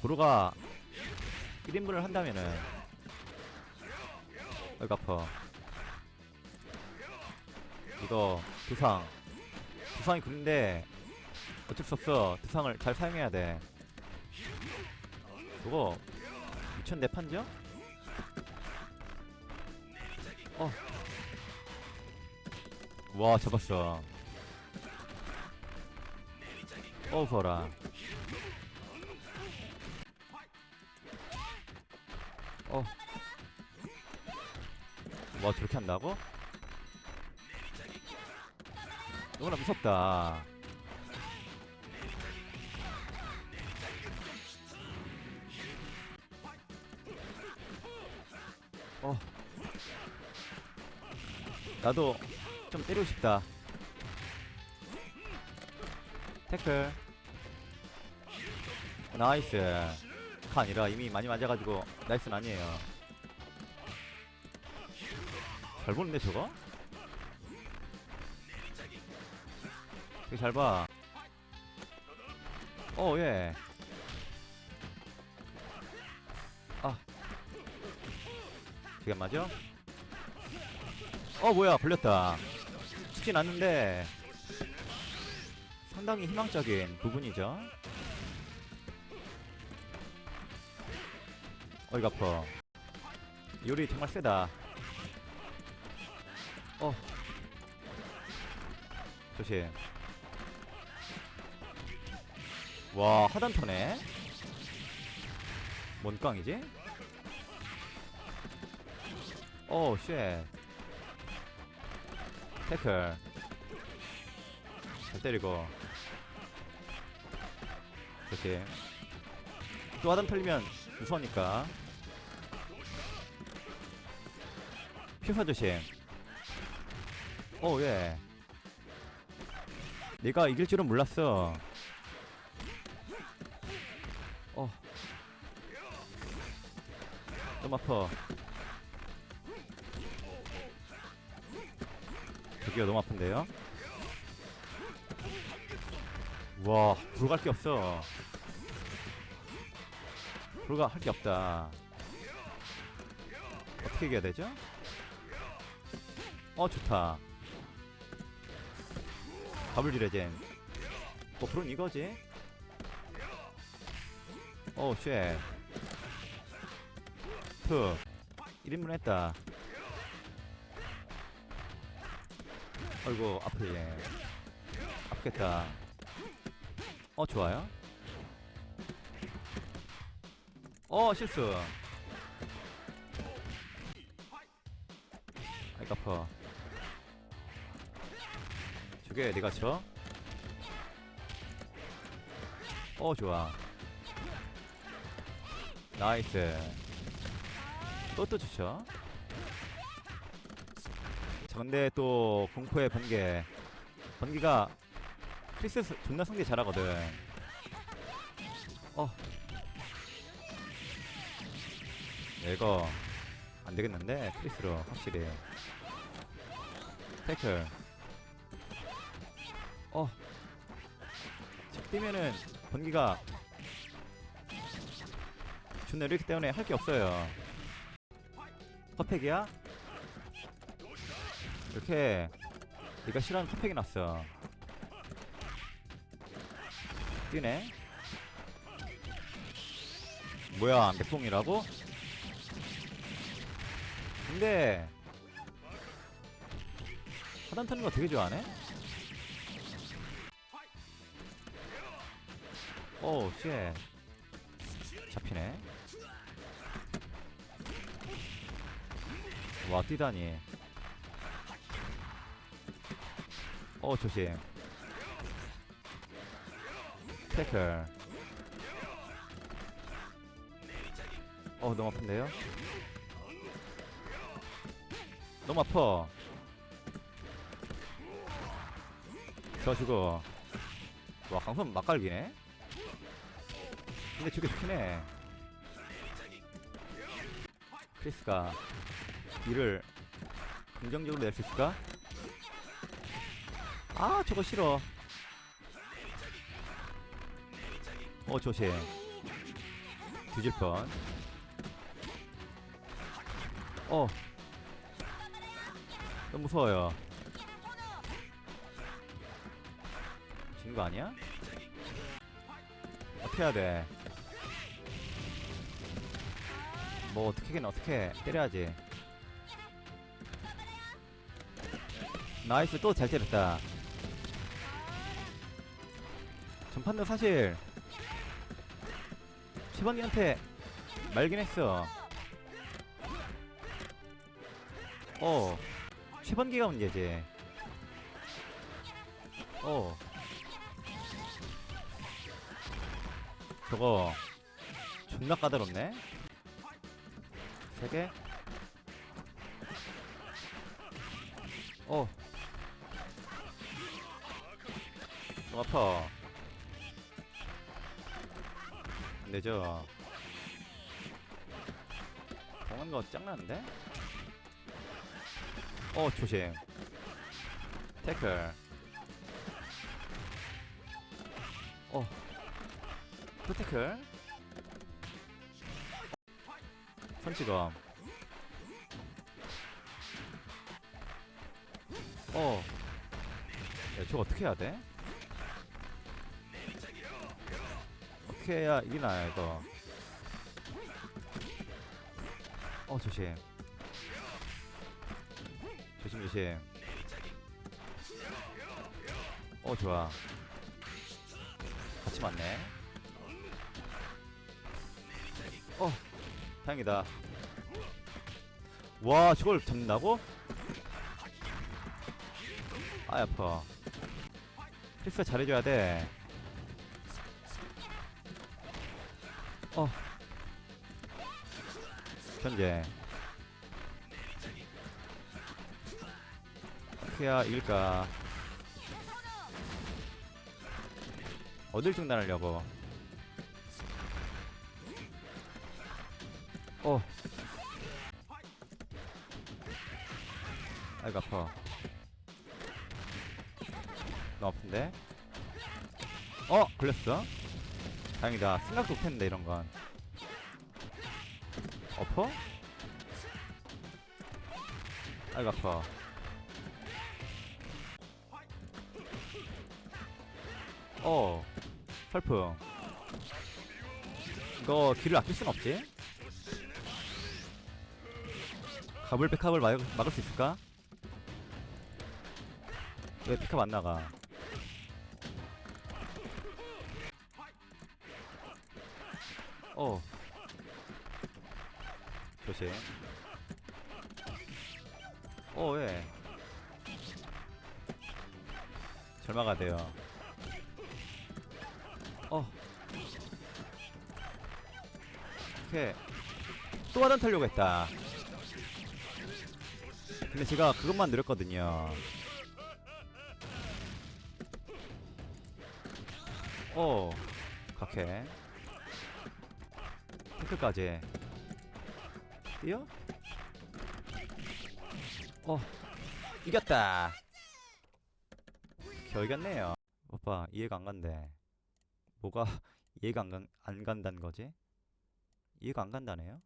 고로가 1인분을 한다면은 어이구 아파 이거 두상. 두상이 구린데 어쩔 수 없어. 두상을 잘 사용해야 돼. 그거 미쳤네 판정? 어. 와 잡았어. 어우 서라 어. 와 저렇게 한다고? 너무나 무섭다. 어. 나도 좀 때리고 싶다. 태클. 나이스 카 아니라 이미 많이 맞아가지고 나이스는 아니에요. 잘 보는데 저거? 되게 잘봐. 어예. 아. 되게 안 맞아? 어 뭐야. 걸렸다. 죽진 않는데. 상당히 희망적인 부분이죠 어이가 아파. 요리 정말 세다. 어. 조심. 와 하단터네 뭔 깡이지? 오쉣. 태클. 잘 때리고. 조심. 또 하단 털리면 무서우니까. 피사 조심. 오예. 내가 이길 줄은 몰랐어. 어. 너무 아파. 저기요 너무 아픈데요? 와 불갈 게 없어 불가 할 게 없다. 어떻게 이겨야 되죠? 어 좋다. 디레젠. 뭐 불은 이거지? 오 쉣. 투 1인분 했다. 아이고 아프네 아프겠다. 어 좋아요 어 실수. 아이고 아파 저게 내가 쳐? 어 좋아. 나이스. 또또 좋죠 자 근데 또 공포의 번개. 번개가 크리스 스- 존나 상대 잘하거든. 어 이거 안 되겠는데 크리스로 확실히 태클 어. 책 뛰면은 번기가 존나 이렇기 때문에 할 게 없어요. 퍼펙이야? 이렇게 네가 싫어하는 퍼펙이 났어. 뛰네. 뭐야 맥봉이라고? 근데 하단 타는 거 되게 좋아하네? 오, 쉣. 잡히네. 와, 뛰다니. 어, 조심. 태클. 어, 너무 아픈데요? 너무 아파. 저 죽어. 와, 강선 막갈기네? 근데 저게 좋긴 해. 크리스가 일을 긍정적으로 낼 수 있을까? 아, 저거 싫어. 어, 조심. 뒤질 뻔. 어. 너무 무서워요. 지는 거 아니야? 어떻게 해야 돼? 뭐 어떻게긴 어떻게 때려야지. 나이스 또 잘 때렸다. 전판도 사실 시번이한테 말긴 했어. 어, 시번기가 문제지. 어. 저거 존나 까다롭네. 세 개. 어. 좀 아파. 안 되죠. 동한 거 짱나는데? 어, 조심. 태클. 어. 또 태클. 선치검. 어. 야, 저거 어떻게 해야 돼? 어떻게 해야 이기나, 이거. 어, 조심. 조심, 조심. 어, 좋아. 같이 맞네. 어, 다행이다. 와, 저걸 잡는다고? 아, 아파. 크리스가 잘해줘야 돼. 어. 현재. 해야 이길까? 어딜 중단하려고? 어. 아이고 아파. 너무 아픈데? 어 걸렸어? 다행이다. 생각도 못했는데 이런 건. 엎어? 아이고 아파. 어, 설풍. 이거 길을 아낄 순 없지? 가불 백합을 막, 막을 수 있을까? 왜 백합 안 나가? 어. 조심. 어, 왜? 절마가 돼요. 오케이. 또 하단 타려고 했다. 근데 제가 그것만 느렸거든요. 오, 각해. 태클까지. 뛰어? 어, 이겼다. 겨우 이겼네요. 오빠, 이해가 안 간대. 뭐가 이해가 안, 간, 안 간다는 거지? 이해가 안 간다네요?